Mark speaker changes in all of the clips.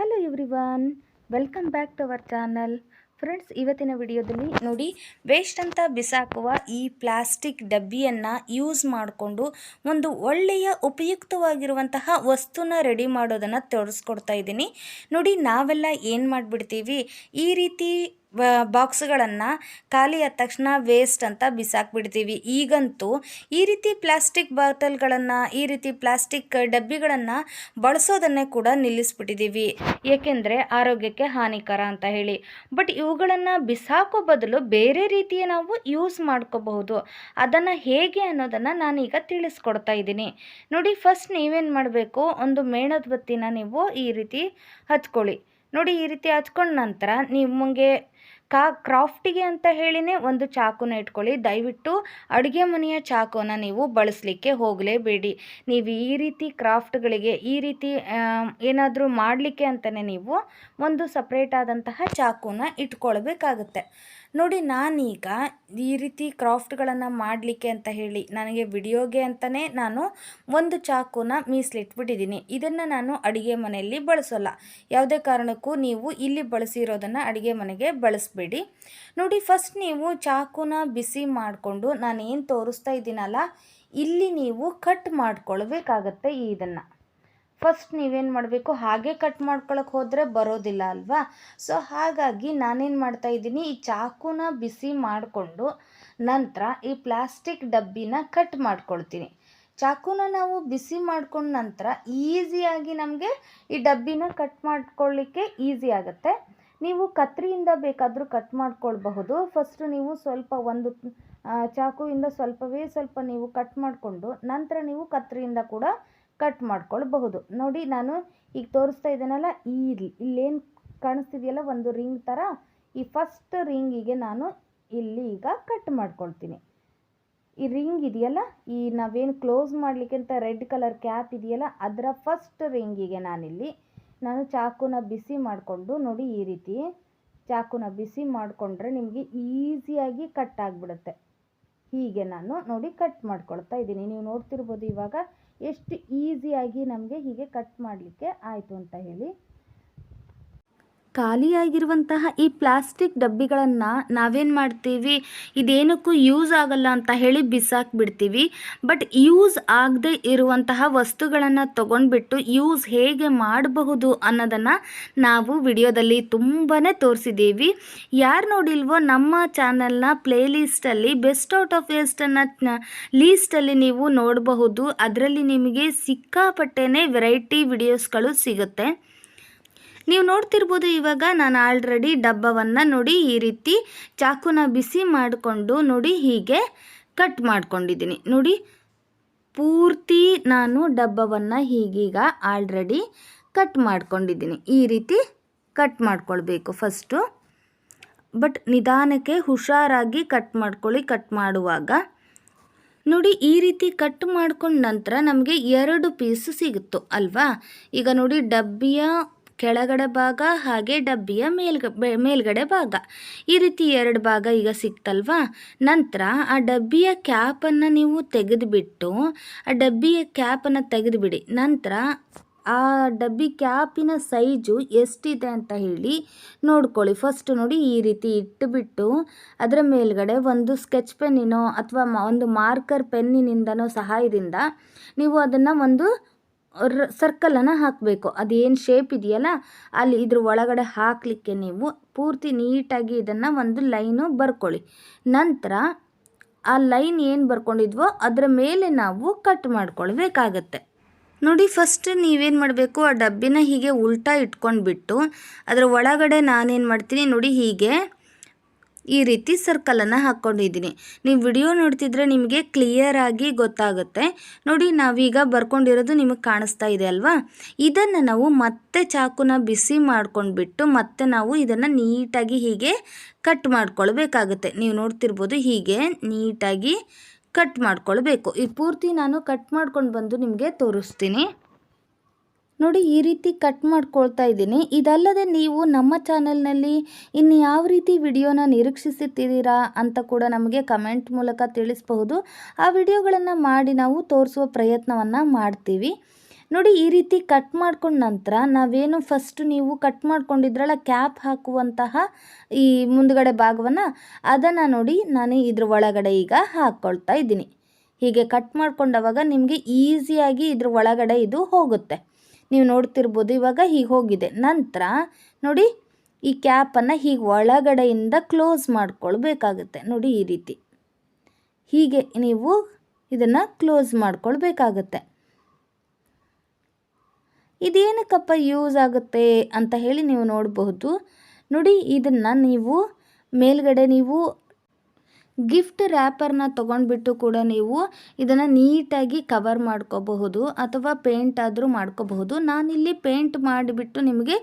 Speaker 1: Hello everyone welcome back to our channel friends ಇವತ್ತಿನ ವಿಡಿಯೋದಲ್ಲಿ ನೋಡಿ ವೇಸ್ಟ್ ಅಂತ ಬಿಸಾಕುವ ಈ ಪ್ಲಾಸ್ಟಿಕ್ ಡಬ್ಬಿಯನ್ನು ಯೂಸ್ ಮಾಡಿಕೊಂಡು ಒಂದು ಒಳ್ಳೆಯ ಉಪಯುಕ್ತವಾಗಿರುವಂತಹ ವಸ್ತುನ ರೆಡಿ ಮಾಡೋದನ್ನು ತೋರಿಸ್ಕೊಡ್ತಾ ಇದ್ದೀನಿ. ನೋಡಿ, ನಾವೆಲ್ಲ ಏನು ಮಾಡಿಬಿಡ್ತೀವಿ? ಈ ರೀತಿ ಬಾಕ್ಸ್ಗಳನ್ನು ಖಾಲಿ ಆದ ತಕ್ಷಣ ವೇಸ್ಟ್ ಅಂತ ಬಿಸಾಕ್ಬಿಡ್ತೀವಿ. ಈಗಂತೂ ಈ ರೀತಿ ಪ್ಲಾಸ್ಟಿಕ್ ಬಾಟಲ್ಗಳನ್ನು, ಈ ರೀತಿ ಪ್ಲಾಸ್ಟಿಕ್ ಡಬ್ಬಿಗಳನ್ನು ಬಳಸೋದನ್ನೇ ಕೂಡ ನಿಲ್ಲಿಸ್ಬಿಟ್ಟಿದ್ದೀವಿ ಏಕೆಂದರೆ ಆರೋಗ್ಯಕ್ಕೆ ಹಾನಿಕರ ಅಂತ ಹೇಳಿ. ಬಟ್ ಇವುಗಳನ್ನು ಬಿಸಾಕೋ ಬದಲು ಬೇರೆ ರೀತಿಯ ನಾವು ಯೂಸ್ ಮಾಡ್ಕೋಬಹುದು. ಅದನ್ನು ಹೇಗೆ ಅನ್ನೋದನ್ನು ನಾನೀಗ ತಿಳಿಸ್ಕೊಡ್ತಾ ಇದ್ದೀನಿ. ನೋಡಿ ಫಸ್ಟ್ ನೀವೇನು ಮಾಡಬೇಕು? ಒಂದು ಮೇಣದ ಬತ್ತಿನ ನೀವು ಈ ರೀತಿ ಹಚ್ಕೊಳ್ಳಿ ನೋಡಿ ಈ ರೀತಿ ಹಚ್ಕೊಂಡ ನಂತರ ನಿಮಗೆ ಕಾ ಕ್ರಾಫ್ಟಿಗೆ ಅಂತ ಹೇಳಿನೇ ಒಂದು ಚಾಕುನ ಇಟ್ಕೊಳ್ಳಿ. ದಯವಿಟ್ಟು ಅಡುಗೆ ಮನೆಯ ಚಾಕುನ ನೀವು ಬಳಸಲಿಕ್ಕೆ ಹೋಗಲೇಬೇಡಿ. ನೀವು ಈ ರೀತಿ ಕ್ರಾಫ್ಟ್ಗಳಿಗೆ ಈ ರೀತಿ ಏನಾದರೂ ಮಾಡಲಿಕ್ಕೆ ಅಂತಲೇ ನೀವು ಒಂದು ಸಪ್ರೇಟ್ ಆದಂತಹ ಚಾಕುನ ಇಟ್ಕೊಳ್ಬೇಕಾಗುತ್ತೆ. ನೋಡಿ, ನಾನೀಗ ಈ ರೀತಿ ಕ್ರಾಫ್ಟ್ಗಳನ್ನು ಮಾಡಲಿಕ್ಕೆ ಅಂತ ಹೇಳಿ, ನನಗೆ ವಿಡಿಯೋಗೆ ಅಂತಲೇ ನಾನು ಒಂದು ಚಾಕುನ ಮೀಸಲಿಟ್ಬಿಟ್ಟಿದ್ದೀನಿ. ಇದನ್ನು ನಾನು ಅಡುಗೆ ಮನೆಯಲ್ಲಿ ಬಳಸೋಲ್ಲ. ಯಾವುದೇ ಕಾರಣಕ್ಕೂ ನೀವು ಇಲ್ಲಿ ಬಳಸಿರೋದನ್ನು ಅಡುಗೆ ಮನೆಗೆ ಬಳಸಬೇಡಿ. ನೋಡಿ, ಫಸ್ಟ್ ನೀವು ಚಾಕುನ ಬಿಸಿ ಮಾಡಿಕೊಂಡು ನಾನು ಏನು ತೋರಿಸ್ತಾ ಇದ್ದೀನಲ್ಲ, ಇಲ್ಲಿ ನೀವು ಕಟ್ ಮಾಡ್ಕೊಳ್ಬೇಕಾಗತ್ತೆ ಇದನ್ನು. ಫಸ್ಟ್ ನೀವೇನು ಮಾಡಬೇಕು, ಹಾಗೆ ಕಟ್ ಮಾಡ್ಕೊಳಕ್ಕೆ ಹೋದರೆ ಬರೋದಿಲ್ಲ ಅಲ್ವಾ? ಸೊ ಹಾಗಾಗಿ ನಾನೇನು ಮಾಡ್ತಾ ಇದ್ದೀನಿ, ಈ ಚಾಕುನ ಬಿಸಿ ಮಾಡಿಕೊಂಡು ನಂತರ ಈ ಪ್ಲಾಸ್ಟಿಕ್ ಡಬ್ಬಿನ ಕಟ್ ಮಾಡ್ಕೊಳ್ತೀನಿ. ಚಾಕುನ ನಾವು ಬಿಸಿ ಮಾಡ್ಕೊಂಡ ನಂತರ ಈಸಿಯಾಗಿ ನಮಗೆ ಈ ಡಬ್ಬಿನ ಕಟ್ ಮಾಡ್ಕೊಳ್ಳಿಕ್ಕೆ ಈಸಿ ಆಗುತ್ತೆ. ನೀವು ಕತ್ರಿಯಿಂದ ಬೇಕಾದರೂ ಕಟ್ ಮಾಡ್ಕೊಳ್ಬಹುದು. ಫಸ್ಟು ನೀವು ಸ್ವಲ್ಪ ಒಂದು ಚಾಕುವಿಂದ ಸ್ವಲ್ಪವೇ ಸ್ವಲ್ಪ ನೀವು ಕಟ್ ಮಾಡಿಕೊಂಡು ನಂತರ ನೀವು ಕತ್ರಿಯಿಂದ ಕೂಡ ಕಟ್ ಮಾಡ್ಕೊಳ್ಬಹುದು. ನೋಡಿ, ನಾನು ಈಗ ತೋರಿಸ್ತಾ ಇದ್ದೇನಲ್ಲ, ಈ ಇಲ್ಲೇನು ಕಾಣಿಸ್ತಿದೆಯಲ್ಲ, ಒಂದು ರಿಂಗ್ ಥರ ಈ ಫಸ್ಟ್ ರಿಂಗಿಗೆ ನಾನು ಇಲ್ಲಿ ಈಗ ಕಟ್ ಮಾಡ್ಕೊಳ್ತೀನಿ. ಈ ರಿಂಗ್ ಇದೆಯಲ್ಲ, ಈ ನಾವೇನು ಕ್ಲೋಸ್ ಮಾಡಲಿಕ್ಕೆ ಅಂತ ರೆಡ್ ಕಲರ್ ಕ್ಯಾಪ್ ಇದೆಯಲ್ಲ, ಅದರ ಫಸ್ಟ್ ರಿಂಗಿಗೆ ನಾನಿಲ್ಲಿ ನಾನು ಚಾಕುನ ಬಿಸಿ ಮಾಡಿಕೊಂಡು, ನೋಡಿ ಈ ರೀತಿ ಚಾಕುನ ಬಿಸಿ ಮಾಡಿಕೊಂಡ್ರೆ ನಿಮಗೆ ಈಸಿಯಾಗಿ ಕಟ್ ಆಗಿಬಿಡುತ್ತೆ. ಹೀಗೆ ನಾನು ನೋಡಿ ಕಟ್ ಮಾಡ್ಕೊಳ್ತಾ ಇದ್ದೀನಿ. ನೀವು ನೋಡ್ತಿರ್ಬೋದು ಇವಾಗ ಎಷ್ಟು ಈಸಿಯಾಗಿ ನಮಗೆ ಹೀಗೆ ಕಟ್ ಮಾಡಲಿಕ್ಕೆ ಆಯಿತು ಅಂತ ಹೇಳಿ. ಖಾಲಿಯಾಗಿರುವಂತಹ ಈ ಪ್ಲಾಸ್ಟಿಕ್ ಡಬ್ಬಿಗಳನ್ನು ನಾವೇನು ಮಾಡ್ತೀವಿ, ಇದೇನಕ್ಕೂ ಯೂಸ್ ಆಗಲ್ಲ ಅಂತ ಹೇಳಿ ಬಿಸಾಕ್ಬಿಡ್ತೀವಿ. ಬಟ್ ಯೂಸ್ ಆಗದೆ ಇರುವಂತಹ ವಸ್ತುಗಳನ್ನು ತಗೊಂಡ್ಬಿಟ್ಟು ಯೂಸ್ ಹೇಗೆ ಮಾಡಬಹುದು ಅನ್ನೋದನ್ನು ನಾವು ವಿಡಿಯೋದಲ್ಲಿ ತುಂಬಾ ತೋರಿಸಿದ್ದೀವಿ. ಯಾರು ನೋಡಿಲ್ವೋ ನಮ್ಮ ಚಾನಲ್ನ ಪ್ಲೇ ಲಿಸ್ಟಲ್ಲಿ ಬೆಸ್ಟ್ ಔಟ್ ಆಫ್ ವೇಸ್ಟನ್ನು ಲೀಸ್ಟಲ್ಲಿ ನೀವು ನೋಡಬಹುದು. ಅದರಲ್ಲಿ ನಿಮಗೆ ಸಿಕ್ಕಾಪಟ್ಟೆನೇ ವೆರೈಟಿ ವಿಡಿಯೋಸ್ಗಳು ಸಿಗುತ್ತೆ. ನೀವು ನೋಡ್ತಿರ್ಬೋದು ಇವಾಗ ನಾನು ಆಲ್ರೆಡಿ ಡಬ್ಬವನ್ನು ನೋಡಿ ಈ ರೀತಿ ಚಾಕುನ ಬಿಸಿ ಮಾಡಿಕೊಂಡು ನೋಡಿ ಹೀಗೆ ಕಟ್ ಮಾಡ್ಕೊಂಡಿದ್ದೀನಿ. ನೋಡಿ, ಪೂರ್ತಿ ನಾನು ಡಬ್ಬವನ್ನು ಹೀಗೀಗ ಆಲ್ರೆಡಿ ಕಟ್ ಮಾಡ್ಕೊಂಡಿದ್ದೀನಿ. ಈ ರೀತಿ ಕಟ್ ಮಾಡ್ಕೊಳ್ಬೇಕು ಫಸ್ಟು ಬಟ್ ನಿಧಾನಕ್ಕೆ ಹುಷಾರಾಗಿ ಕಟ್ ಮಾಡ್ಕೊಳ್ಳಿ ಕಟ್ ಮಾಡುವಾಗ. ನೋಡಿ, ಈ ರೀತಿ ಕಟ್ ಮಾಡ್ಕೊಂಡ ನಂತರ ನಮಗೆ ಎರಡು ಪೀಸ್ ಸಿಗುತ್ತೋ, ಅಲ್ವಾ? ಈಗ ನೋಡಿ, ಡಬ್ಬಿಯ ಕೆಳಗಡೆ ಭಾಗ ಹಾಗೆ ಡಬ್ಬಿಯ ಮೇಲ್ಗ ಮೇಲ್ಗಡೆ ಭಾಗ. ಈ ರೀತಿ ಎರಡು ಭಾಗ ಈಗ ಸಿಕ್ತಲ್ವಾ? ನಂತರ ಆ ಡಬ್ಬಿಯ ಕ್ಯಾಪನ್ನು ನೀವು ತೆಗೆದುಬಿಟ್ಟು, ಆ ಡಬ್ಬಿಯ ಕ್ಯಾಪನ್ನು ತೆಗೆದುಬಿಡಿ. ನಂತರ ಆ ಡಬ್ಬಿ ಕ್ಯಾಪಿನ ಸೈಜು ಎಷ್ಟಿದೆ ಅಂತ ಹೇಳಿ ನೋಡ್ಕೊಳ್ಳಿ. ಫಸ್ಟ್ ನೋಡಿ ಈ ರೀತಿ ಇಟ್ಟುಬಿಟ್ಟು ಅದರ ಮೇಲ್ಗಡೆ ಒಂದು ಸ್ಕೆಚ್ ಪೆನ್ನಿನೋ ಅಥವಾ ಒಂದು ಮಾರ್ಕರ್ ಪೆನ್ನಿನಿಂದನೋ ಸಹಾಯದಿಂದ ನೀವು ಅದನ್ನು ಒಂದು ಸರ್ಕಲನ್ನು ಹಾಕಬೇಕು. ಅದೇನು ಶೇಪ್ ಇದೆಯಲ್ಲ, ಅಲ್ಲಿ ಇದ್ರ ಒಳಗಡೆ ಹಾಕಲಿಕ್ಕೆ ನೀವು ಪೂರ್ತಿ ನೀಟಾಗಿ ಇದನ್ನು ಒಂದು ಲೈನು ಬರ್ಕೊಳ್ಳಿ. ನಂತರ ಆ ಲೈನ್ ಏನು ಬರ್ಕೊಂಡಿದ್ವೋ ಅದರ ಮೇಲೆ ನಾವು ಕಟ್ ಮಾಡ್ಕೊಳ್ಬೇಕಾಗತ್ತೆ. ನೋಡಿ ಫಸ್ಟ್ ನೀವೇನು ಮಾಡಬೇಕು, ಆ ಡಬ್ಬಿನ ಹೀಗೆ ಉಲ್ಟಾ ಇಟ್ಕೊಂಡ್ಬಿಟ್ಟು, ಅದರ ಒಳಗಡೆ ನಾನೇನು ಮಾಡ್ತೀನಿ, ನೋಡಿ ಹೀಗೆ ಈ ರೀತಿ ಸರ್ಕಲನ್ನು ಹಾಕ್ಕೊಂಡಿದ್ದೀನಿ ನೀವು ವಿಡಿಯೋ ನೋಡ್ತಿದ್ರೆ ನಿಮಗೆ ಕ್ಲಿಯರಾಗಿ ಗೊತ್ತಾಗುತ್ತೆ. ನೋಡಿ, ನಾವೀಗ ಬರ್ಕೊಂಡಿರೋದು ನಿಮಗೆ ಕಾಣಿಸ್ತಾ ಇದೆ ಅಲ್ವಾ? ಇದನ್ನು ನಾವು ಮತ್ತೆ ಚಾಕುನ ಬಿಸಿ ಮಾಡ್ಕೊಂಡ್ಬಿಟ್ಟು ಮತ್ತೆ ನಾವು ಇದನ್ನು ನೀಟಾಗಿ ಹೀಗೆ ಕಟ್ ಮಾಡ್ಕೊಳ್ಬೇಕಾಗುತ್ತೆ. ನೀವು ನೋಡ್ತಿರ್ಬೋದು ಹೀಗೆ ನೀಟಾಗಿ ಕಟ್ ಮಾಡ್ಕೊಳ್ಬೇಕು. ಈ ಪೂರ್ತಿ ನಾನು ಕಟ್ ಮಾಡ್ಕೊಂಡು ಬಂದು ನಿಮಗೆ ತೋರಿಸ್ತೀನಿ. ನೋಡಿ ಈ ರೀತಿ ಕಟ್ ಮಾಡ್ಕೊಳ್ತಾ ಇದ್ದೀನಿ. ಇದಲ್ಲದೆ ನೀವು ನಮ್ಮ ಚಾನಲ್ನಲ್ಲಿ ಇನ್ನು ಯಾವ ರೀತಿ ವಿಡಿಯೋನ ನಿರೀಕ್ಷಿಸುತ್ತಿದ್ದೀರಾ ಅಂತ ಕೂಡ ನಮಗೆ ಕಮೆಂಟ್ ಮೂಲಕ ತಿಳಿಸಬಹುದು. ಆ ವಿಡಿಯೋಗಳನ್ನು ಮಾಡಿ ನಾವು ತೋರಿಸುವ ಪ್ರಯತ್ನವನ್ನು ಮಾಡ್ತೀವಿ. ನೋಡಿ ಈ ರೀತಿ ಕಟ್ ಮಾಡ್ಕೊಂಡ ನಂತರ ನಾವೇನು ಫಸ್ಟ್ ನೀವು ಕಟ್ ಮಾಡ್ಕೊಂಡಿದ್ರಲ್ಲ ಕ್ಯಾಪ್ ಹಾಕುವಂತಹ ಈ ಮುಂದುಗಡೆ ಭಾಗವನ್ನು ಅದನ್ನು ನೋಡಿ ನಾನು ಇದ್ರ ಒಳಗಡೆ ಈಗ ಹಾಕ್ಕೊಳ್ತಾ ಇದ್ದೀನಿ. ಹೀಗೆ ಕಟ್ ಮಾಡ್ಕೊಂಡವಾಗ ನಿಮಗೆ ಈಸಿಯಾಗಿ ಇದ್ರ ಒಳಗಡೆ ಇದು ಹೋಗುತ್ತೆ. ನೀವು ನೋಡ್ತಿರ್ಬೋದು ಇವಾಗ ಹೀಗೆ ಹೋಗಿದೆ. ನಂತರ ನೋಡಿ ಈ ಕ್ಯಾಪನ್ನು ಹೀಗೆ ಒಳಗಡೆಯಿಂದ ಕ್ಲೋಸ್ ಮಾಡ್ಕೊಳ್ಬೇಕಾಗುತ್ತೆ. ನೋಡಿ ಈ ರೀತಿ. ಹೀಗೆ ನೀವು ಇದನ್ನು ಕ್ಲೋಸ್ ಮಾಡ್ಕೊಳ್ಬೇಕಾಗತ್ತೆ. ಇದೇನಕ್ಕಪ್ಪ ಯೂಸ್ ಆಗುತ್ತೆ ಅಂತ ಹೇಳಿ ನೀವು ನೋಡಬಹುದು. ನೋಡಿ ಇದನ್ನು ನೀವು ಮೇಲ್ಗಡೆ ನೀವು ಗಿಫ್ಟ್ ರ್ಯಾಪರ್ನ ತೊಗೊಂಡ್ಬಿಟ್ಟು ಕೂಡ ನೀವು ಇದನ್ನು ನೀಟಾಗಿ ಕವರ್ ಮಾಡ್ಕೋಬಹುದು ಅಥವಾ ಪೇಂಟ್ ಆದರೂ ಮಾಡ್ಕೋಬಹುದು. ನಾನಿಲ್ಲಿ ಪೇಂಟ್ ಮಾಡಿಬಿಟ್ಟು ನಿಮಗೆ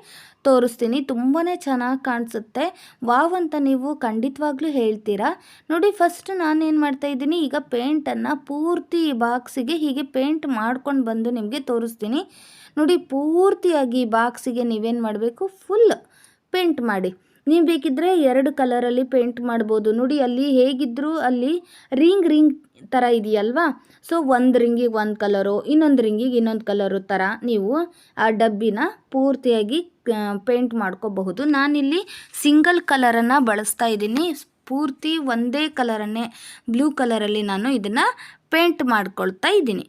Speaker 1: ತೋರಿಸ್ತೀನಿ. ತುಂಬಾ ಚೆನ್ನಾಗಿ ಕಾಣಿಸುತ್ತೆ. ವಾವ್ ಅಂತ ನೀವು ಖಂಡಿತವಾಗ್ಲೂ ಹೇಳ್ತೀರಾ? ನೋಡಿ ಫಸ್ಟ್ ನಾನೇನು ಮಾಡ್ತಾ ಇದ್ದೀನಿ, ಈಗ ಪೇಂಟನ್ನು ಪೂರ್ತಿ ಬಾಕ್ಸಿಗೆ ಹೀಗೆ ಪೇಂಟ್ ಮಾಡ್ಕೊಂಡು ಬಂದು ನಿಮಗೆ ತೋರಿಸ್ತೀನಿ. ನೋಡಿ, ಪೂರ್ತಿಯಾಗಿ ಬಾಕ್ಸಿಗೆ ನೀವೇನು ಮಾಡಬೇಕು? ಫುಲ್ ಪೇಂಟ್ ಮಾಡಿ. ನೀವು ಬೇಕಿದ್ದರೆ ಎರಡು ಕಲರಲ್ಲಿ ಪೇಂಟ್ ಮಾಡ್ಬೋದು. ನೋಡಿ, ಅಲ್ಲಿ ಹೇಗಿದ್ದರೂ ಅಲ್ಲಿ ರಿಂಗ್ ರಿಂಗ್ ಥರ ಇದೆಯಲ್ವಾ? ಸೊ ಒಂದು ರಿಂಗಿಗೆ ಒಂದು ಕಲರು ಇನ್ನೊಂದು ರಿಂಗಿಗೆ ಇನ್ನೊಂದು ಕಲರು ಥರ ನೀವು ಆ ಡಬ್ಬಿನ ಪೂರ್ತಿಯಾಗಿ ಪೇಂಟ್ ಮಾಡ್ಕೋಬಹುದು. ನಾನಿಲ್ಲಿ ಸಿಂಗಲ್ ಕಲರನ್ನು ಬಳಸ್ತಾ ಇದ್ದೀನಿ. ಪೂರ್ತಿ ಒಂದೇ ಕಲರನ್ನೇ ಬ್ಲೂ ಕಲರಲ್ಲಿ ನಾನು ಇದನ್ನು ಪೇಂಟ್ ಮಾಡ್ಕೊಳ್ತಾ ಇದ್ದೀನಿ.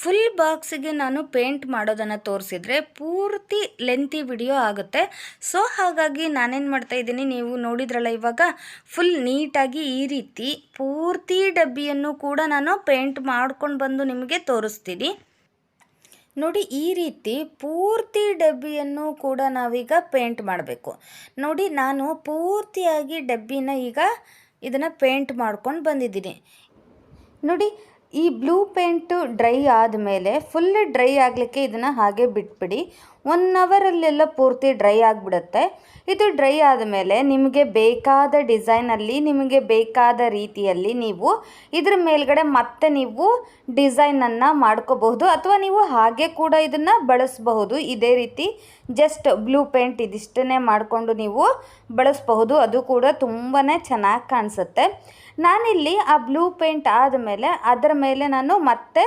Speaker 1: ಫುಲ್ ಬಾಕ್ಸಿಗೆ ನಾನು ಪೇಂಟ್ ಮಾಡೋದನ್ನು ತೋರಿಸಿದ್ರೆ ಪೂರ್ತಿ ಲೆಂತಿ ವಿಡಿಯೋ ಆಗುತ್ತೆ. ಸೊ ಹಾಗಾಗಿ ನಾನೇನು ಮಾಡ್ತಾ ಇದ್ದೀನಿ, ನೀವು ನೋಡಿದ್ರಲ್ಲ ಇವಾಗ ಫುಲ್ ನೀಟಾಗಿ ಈ ರೀತಿ ಪೂರ್ತಿ ಡಬ್ಬಿಯನ್ನು ಕೂಡ ನಾನು ಪೇಂಟ್ ಮಾಡ್ಕೊಂಡು ಬಂದು ನಿಮಗೆ ತೋರಿಸ್ತೀನಿ. ನೋಡಿ, ಈ ರೀತಿ ಪೂರ್ತಿ ಡಬ್ಬಿಯನ್ನು ಕೂಡ ನಾವೀಗ ಪೇಂಟ್ ಮಾಡಬೇಕು. ನೋಡಿ, ನಾನು ಪೂರ್ತಿಯಾಗಿ ಡಬ್ಬಿನ ಈಗ ಇದನ್ನು ಪೇಂಟ್ ಮಾಡ್ಕೊಂಡು ಬಂದಿದ್ದೀನಿ. ನೋಡಿ ಈ ಬ್ಲೂ ಪೇಂಟು ಡ್ರೈ ಆದಮೇಲೆ ಫುಲ್ ಡ್ರೈ ಆಗಲಿಕ್ಕೆ ಇದನ್ನು ಹಾಗೆ ಬಿಟ್ಬಿಡಿ. ಒನ್ ಅವರಲ್ಲೆಲ್ಲ ಪೂರ್ತಿ ಡ್ರೈ ಆಗಿಬಿಡುತ್ತೆ. ಇದು ಡ್ರೈ ಆದಮೇಲೆ ನಿಮಗೆ ಬೇಕಾದ ಡಿಸೈನಲ್ಲಿ ನಿಮಗೆ ಬೇಕಾದ ರೀತಿಯಲ್ಲಿ ನೀವು ಇದ್ರ ಮೇಲ್ಗಡೆ ಮತ್ತೆ ನೀವು ಡಿಸೈನನ್ನು ಮಾಡ್ಕೋಬಹುದು. ಅಥವಾ ನೀವು ಹಾಗೆ ಕೂಡ ಇದನ್ನು ಬಳಸಬಹುದು. ಇದೇ ರೀತಿ ಜಸ್ಟ್ ಬ್ಲೂ ಪೇಂಟ್ ಇದಿಷ್ಟನ್ನೇ ಮಾಡಿಕೊಂಡು ನೀವು ಬಳಸಬಹುದು. ಅದು ಕೂಡ ತುಂಬಾ ಚೆನ್ನಾಗಿ ಕಾಣಿಸುತ್ತೆ. ನಾನಿಲ್ಲಿ ಆ ಬ್ಲೂ ಪೇಂಟ್ ಆದಮೇಲೆ ಅದರ ಮೇಲೆ ನಾನು ಮತ್ತೆ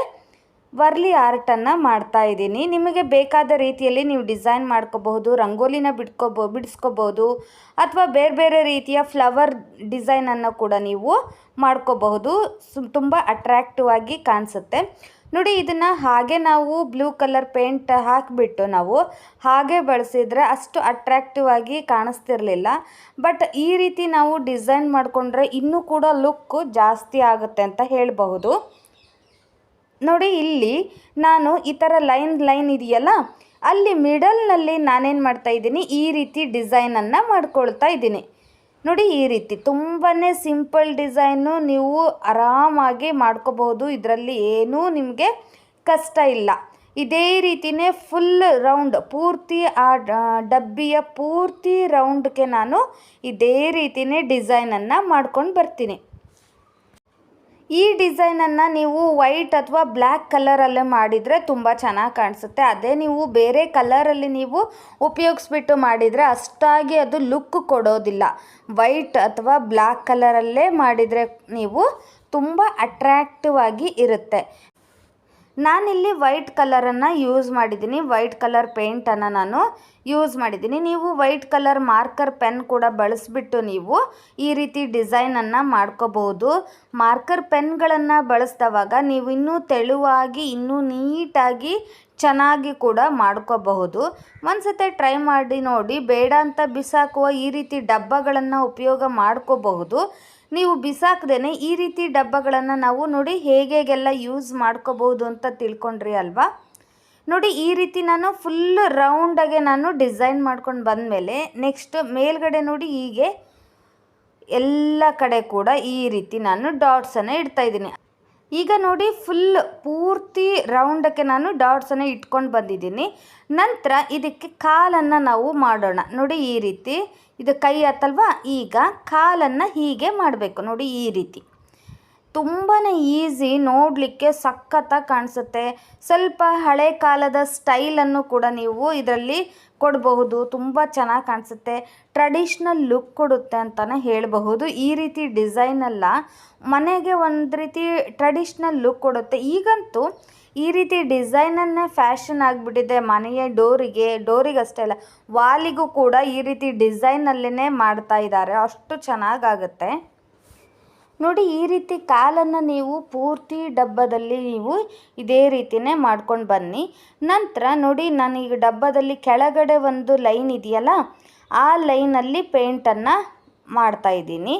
Speaker 1: ವರ್ಲಿ ಆರ್ಟನ್ನು ಮಾಡ್ತಾ ಇದ್ದೀನಿ. ನಿಮಗೆ ಬೇಕಾದ ರೀತಿಯಲ್ಲಿ ನೀವು ಡಿಸೈನ್ ಮಾಡ್ಕೋಬಹುದು, ರಂಗೋಲಿನ ಬಿಟ್ಕೋಬೋ ಬಿಡಿಸ್ಕೋಬೋದು ಅಥವಾ ಬೇರೆ ಬೇರೆ ರೀತಿಯ ಫ್ಲವರ್ ಡಿಸೈನನ್ನು ಕೂಡ ನೀವು ಮಾಡ್ಕೋಬಹುದು. ಸು, ತುಂಬ ಅಟ್ರ್ಯಾಕ್ಟಿವ್ ಆಗಿ ಕಾಣಿಸುತ್ತೆ. ನೋಡಿ, ಇದನ್ನು ಹಾಗೆ ನಾವು ಬ್ಲೂ ಕಲರ್ ಪೇಂಟ್ ಹಾಕಿಬಿಟ್ಟು ನಾವು ಹಾಗೆ ಬಳಸಿದರೆ ಅಷ್ಟು ಅಟ್ರ್ಯಾಕ್ಟಿವ್ ಆಗಿ ಕಾಣಿಸ್ತಿರಲಿಲ್ಲ. ಬಟ್ ಈ ರೀತಿ ನಾವು ಡಿಸೈನ್ ಮಾಡಿಕೊಂಡ್ರೆ ಇನ್ನೂ ಕೂಡ ಲುಕ್ಕು ಜಾಸ್ತಿ ಆಗುತ್ತೆ ಅಂತ ಹೇಳಬಹುದು. ನೋಡಿ, ಇಲ್ಲಿ ನಾನು ಈ ಥರ ಲೈನ್ ಲೈನ್ ಇದೆಯಲ್ಲ, ಅಲ್ಲಿ ಮಿಡಲ್ನಲ್ಲಿ ನಾನೇನು ಮಾಡ್ತಾ ಇದ್ದೀನಿ, ಈ ರೀತಿ ಡಿಸೈನನ್ನು ಮಾಡ್ಕೊಳ್ತಾ ಇದ್ದೀನಿ. ನೋಡಿ ಈ ರೀತಿ ತುಂಬಾ ಸಿಂಪಲ್ ಡಿಸೈನು ನೀವು ಆರಾಮಾಗಿ ಮಾಡ್ಕೋಬಹುದು. ಇದರಲ್ಲಿ ಏನೂ ನಿಮಗೆ ಕಷ್ಟ ಇಲ್ಲ. ಇದೇ ರೀತಿಯೇ ಫುಲ್ ರೌಂಡ್ ಪೂರ್ತಿ ಆ ಡಬ್ಬಿಯ ಪೂರ್ತಿ ರೌಂಡ್ಗೆ ನಾನು ಇದೇ ರೀತಿಯೇ ಡಿಸೈನನ್ನು ಮಾಡ್ಕೊಂಡು ಬರ್ತೀನಿ. ಈ ಡಿಸೈನನ್ನು ನೀವು ವೈಟ್ ಅಥವಾ ಬ್ಲ್ಯಾಕ್ ಕಲರಲ್ಲೇ ಮಾಡಿದರೆ ತುಂಬ ಚೆನ್ನಾಗಿ ಕಾಣಿಸುತ್ತೆ. ಅದೇ ನೀವು ಬೇರೆ ಕಲರಲ್ಲಿ ನೀವು ಉಪಯೋಗಿಸ್ಬಿಟ್ಟು ಮಾಡಿದರೆ ಅಷ್ಟಾಗಿ ಅದು ಲುಕ್ ಕೊಡೋದಿಲ್ಲ. ವೈಟ್ ಅಥವಾ ಬ್ಲ್ಯಾಕ್ ಕಲರಲ್ಲೇ ಮಾಡಿದರೆ ನೀವು ತುಂಬ ಅಟ್ರ್ಯಾಕ್ಟಿವ್ ಆಗಿ ಇರುತ್ತೆ. ನಾನಿಲ್ಲಿ ವೈಟ್ ಕಲರನ್ನು ಯೂಸ್ ಮಾಡಿದ್ದೀನಿ. ವೈಟ್ ಕಲರ್ ಪೇಂಟನ್ನು ನಾನು ಯೂಸ್ ಮಾಡಿದ್ದೀನಿ. ನೀವು ವೈಟ್ ಕಲರ್ ಮಾರ್ಕರ್ ಪೆನ್ ಕೂಡ ಬಳಸಿಬಿಟ್ಟು ನೀವು ಈ ರೀತಿ ಡಿಸೈನನ್ನು ಮಾಡ್ಕೋಬಹುದು ಮಾರ್ಕರ್ ಪೆನ್ಗಳನ್ನು ಬಳಸಿದವಾಗ ನೀವು ಇನ್ನೂ ತೆಳುವಾಗಿ, ಇನ್ನೂ ನೀಟಾಗಿ ಚೆನ್ನಾಗಿ ಕೂಡ ಮಾಡ್ಕೋಬಹುದು. ಒಂದ್ಸತೆ ಟ್ರೈ ಮಾಡಿ ನೋಡಿ. ಬೇಡ ಅಂತ ಬಿಸಾಕುವ ಈ ರೀತಿ ಡಬ್ಬಗಳನ್ನು ಉಪಯೋಗ ಮಾಡ್ಕೋಬಹುದು. ನೀವು ಬಿಸಾಕ್ದೇನೆ ಈ ರೀತಿ ಡಬ್ಬಗಳನ್ನು ನಾವು ನೋಡಿ ಹೇಗೆಲ್ಲ ಯೂಸ್ ಮಾಡ್ಕೋಬಹುದು ಅಂತ ತಿಳ್ಕೊಂಡ್ರಿ ಅಲ್ವಾ? ನೋಡಿ, ಈ ರೀತಿ ನಾನು ಫುಲ್ ರೌಂಡಾಗೆ ನಾನು ಡಿಸೈನ್ ಮಾಡ್ಕೊಂಡು ಬಂದಮೇಲೆ ನೆಕ್ಸ್ಟ್ ಮೇಲ್ಗಡೆ ನೋಡಿ ಹೀಗೆ ಎಲ್ಲ ಕಡೆ ಕೂಡ ಈ ರೀತಿ ನಾನು ಡಾಟ್ಸನ್ನು ಇಡ್ತಾ ಇದ್ದೀನಿ. ಈಗ ನೋಡಿ ಫುಲ್ ಪೂರ್ತಿ ರೌಂಡಕ್ಕೆ ನಾನು ಡಾಟ್ಸನ್ನು ಇಟ್ಕೊಂಡು ಬಂದಿದ್ದೀನಿ. ನಂತರ ಇದಕ್ಕೆ ಕಾಲನ್ನು ನಾವು ಮಾಡೋಣ. ನೋಡಿ, ಈ ರೀತಿ ಇದು ಕೈ ಆತಲ್ವಾ? ಈಗ ಕಾಲನ್ನು ಹೀಗೆ ಮಾಡಬೇಕು. ನೋಡಿ ಈ ರೀತಿ. ತುಂಬಾ ಈಸಿ ನೋಡಲಿಕ್ಕೆ ಸಖತ್ತಾಗಿ ಕಾಣಿಸುತ್ತೆ. ಸ್ವಲ್ಪ ಹಳೆ ಕಾಲದ ಸ್ಟೈಲನ್ನು ಕೂಡ ನೀವು ಇದರಲ್ಲಿ ಕೊಡಬಹುದು. ತುಂಬ ಚೆನ್ನಾಗಿ ಕಾಣಿಸುತ್ತೆ. ಟ್ರೆಡಿಷ್ನಲ್ ಲುಕ್ ಕೊಡುತ್ತೆ ಅಂತಲೇ ಹೇಳಬಹುದು. ಈ ರೀತಿ ಡಿಸೈನೆಲ್ಲ ಮನೆಗೆ ಒಂದು ರೀತಿ ಟ್ರೆಡಿಷ್ನಲ್ ಲುಕ್ ಕೊಡುತ್ತೆ. ಈಗಂತೂ ಈ ರೀತಿ ಡಿಸೈನನ್ನೇ ಫ್ಯಾಷನ್ ಆಗಿಬಿಟ್ಟಿದೆ ಮನೆಯ ಡೋರಿಗೆ ಡೋರಿಗೆ ಅಷ್ಟೇ ಅಲ್ಲ, ವಾಲಿಗೂ ಕೂಡ ಈ ರೀತಿ ಡಿಸೈನಲ್ಲೇ ಮಾಡ್ತಾ ಇದ್ದಾರೆ. ಅಷ್ಟು ಚೆನ್ನಾಗಾಗುತ್ತೆ. ನೋಡಿ, ಈ ರೀತಿ ಕಾಲನ್ನು ನೀವು ಪೂರ್ತಿ ಡಬ್ಬದಲ್ಲಿ ನೀವು ಇದೇ ರೀತಿಯೇ ಮಾಡ್ಕೊಂಡು ಬನ್ನಿ. ನಂತರ ನೋಡಿ, ನಾನು ಈಗ ಡಬ್ಬದಲ್ಲಿ ಕೆಳಗಡೆ ಒಂದು ಲೈನ್ ಇದೆಯಲ್ಲ, ಆ ಲೈನಲ್ಲಿ ಪೇಂಟನ್ನು ಮಾಡ್ತಾ ಇದ್ದೀನಿ.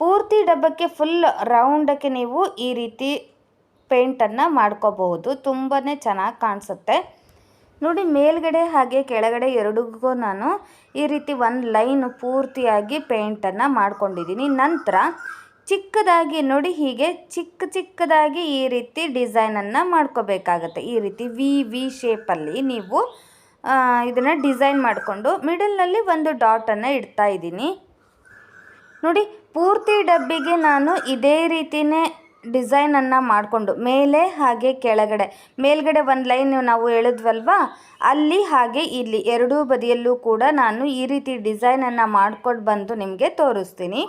Speaker 1: ಪೂರ್ತಿ ಡಬ್ಬಕ್ಕೆ ಫುಲ್ ರೌಂಡಕ್ಕೆ ನೀವು ಈ ರೀತಿ ಪೇಂಟನ್ನು ಮಾಡ್ಕೋಬಹುದು. ತುಂಬಾ ಚೆನ್ನಾಗಿ ಕಾಣಿಸುತ್ತೆ. ನೋಡಿ, ಮೇಲ್ಗಡೆ ಹಾಗೆ ಕೆಳಗಡೆ ಎರಡಿಗೂ ನಾನು ಈ ರೀತಿ ಒಂದು ಲೈನ್ ಪೂರ್ತಿಯಾಗಿ ಪೇಂಟನ್ನು ಮಾಡ್ಕೊಂಡಿದ್ದೀನಿ. ನಂತರ ಚಿಕ್ಕದಾಗಿ ನೋಡಿ, ಹೀಗೆ ಚಿಕ್ಕ ಚಿಕ್ಕದಾಗಿ ಈ ರೀತಿ ಡಿಸೈನನ್ನು ಮಾಡ್ಕೋಬೇಕಾಗತ್ತೆ. ಈ ರೀತಿ ವಿ ವಿ ಶೇಪಲ್ಲಿ ನೀವು ಇದನ್ನು ಡಿಸೈನ್ ಮಾಡಿಕೊಂಡು ಮಿಡಲ್ನಲ್ಲಿ ಒಂದು ಡಾಟನ್ನು ಇಡ್ತಾ ಇದ್ದೀನಿ. ನೋಡಿ, ಪೂರ್ತಿ ಡಬ್ಬಿಗೆ ನಾನು ಇದೇ ರೀತಿಯೇ ಡಿಸೈನನ್ನು ಮಾಡಿಕೊಂಡು ಮೇಲೆ ಹಾಗೆ ಕೆಳಗಡೆ. ಮೇಲ್ಗಡೆ ಒಂದು ಲೈನ್ ನಾವು ಹೇಳಿದ್ವಲ್ವಾ? ಅಲ್ಲಿ ಹಾಗೆ ಇಲ್ಲಿ. ಎರಡೂ ಬದಿಯಲ್ಲೂ ಕೂಡ ನಾನು ಈ ರೀತಿ ಡಿಸೈನನ್ನು ಮಾಡಿಕೊಂಡು ಬಂದು ನಿಮಗೆ ತೋರಿಸ್ತೀನಿ.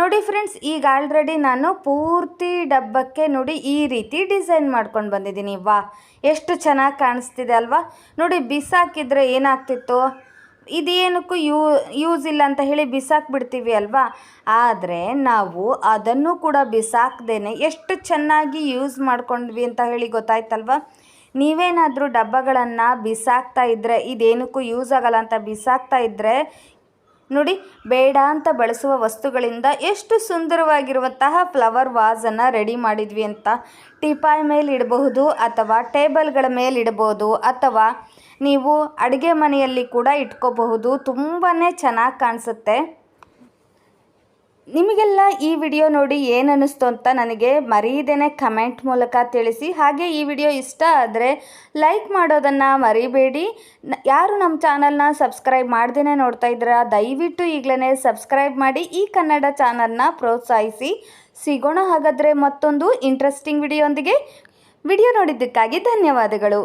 Speaker 1: ನೋಡಿ ಫ್ರೆಂಡ್ಸ್, ಈಗ ಆಲ್ರೆಡಿ ನಾನು ಪೂರ್ತಿ ಡಬ್ಬಕ್ಕೆ ನೋಡಿ ಈ ರೀತಿ ಡಿಸೈನ್ ಮಾಡ್ಕೊಂಡು ಬಂದಿದ್ದೀನಿ. ವಾ ಎಷ್ಟು ಚೆನ್ನಾಗಿ ಕಾಣಿಸ್ತಿದೆ ಅಲ್ವಾ? ನೋಡಿ, ಬಿಸಾಕಿದ್ರೆ ಏನಾಗ್ತಿತ್ತು? ಇದೇನಕ್ಕೂ ಯೂ, ಯೂಸ್ ಇಲ್ಲ ಅಂತ ಹೇಳಿ ಬಿಸಾಕ್ಬಿಡ್ತೀವಿ ಅಲ್ವಾ? ಆದರೆ ನಾವು ಅದನ್ನು ಕೂಡ ಬಿಸಾಕ್ದೇ ಎಷ್ಟು ಚೆನ್ನಾಗಿ ಯೂಸ್ ಮಾಡ್ಕೊಂಡ್ವಿ ಅಂತ ಹೇಳಿ ಗೊತ್ತಾಯ್ತಲ್ವಾ? ನೀವೇನಾದರೂ ಡಬ್ಬಗಳನ್ನು ಬಿಸಾಕ್ತಾ ಇದ್ದರೆ ಇದೇನಕ್ಕೂ ಯೂಸ್ ಆಗಲ್ಲ ಅಂತ ಬಿಸಾಕ್ತಾ ಇದ್ದರೆ ನೋಡಿ, ಬೇಡ ಅಂತ ಬಳಸುವ ವಸ್ತುಗಳಿಂದ ಎಷ್ಟು ಸುಂದರವಾಗಿರುವಂತಹ ಫ್ಲವರ್ ವಾಸನ್ನು ರೆಡಿ ಮಾಡಿದ್ವಿ ಅಂತ ಟಿಪಾಯ್ ಮೇಲೆ ಇಡಬಹುದು ಅಥವಾ ಟೇಬಲ್ಗಳ ಮೇಲೆ ಇಡಬಹುದು ಅಥವಾ ನೀವು ಅಡುಗೆ ಮನೆಯಲ್ಲಿ ಕೂಡ ಇಟ್ಕೋಬಹುದು. ತುಂಬಾ ಚೆನ್ನಾಗಿ ಕಾಣಿಸುತ್ತೆ. ನಿಮಗೆಲ್ಲ ಈ ವಿಡಿಯೋ ನೋಡಿ ಏನು ಅನ್ನಿಸ್ತು ಅಂತ ನನಗೆ ಮರೀದೇನೆ ಕಮೆಂಟ್ ಮೂಲಕ ತಿಳಿಸಿ. ಹಾಗೆ ಈ ವಿಡಿಯೋ ಇಷ್ಟ ಆದರೆ ಲೈಕ್ ಮಾಡೋದನ್ನು ಮರಿಬೇಡಿ. ಯಾರು ನಮ್ಮ ಚಾನಲ್ನ ಸಬ್ಸ್ಕ್ರೈಬ್ ಮಾಡ್ದೇ ನೋಡ್ತಾ ಇದ್ದೀರಾ, ದಯವಿಟ್ಟು ಈಗಲೇ ಸಬ್ಸ್ಕ್ರೈಬ್ ಮಾಡಿ, ಈ ಕನ್ನಡ ಚಾನಲ್ನ ಪ್ರೋತ್ಸಾಹಿಸಿ. ಸಿಗೋಣ ಹಾಗಾದರೆ ಮತ್ತೊಂದು ಇಂಟ್ರೆಸ್ಟಿಂಗ್ ವಿಡಿಯೋಂದಿಗೆ. ವಿಡಿಯೋ ನೋಡಿದ್ದಕ್ಕಾಗಿ ಧನ್ಯವಾದಗಳು.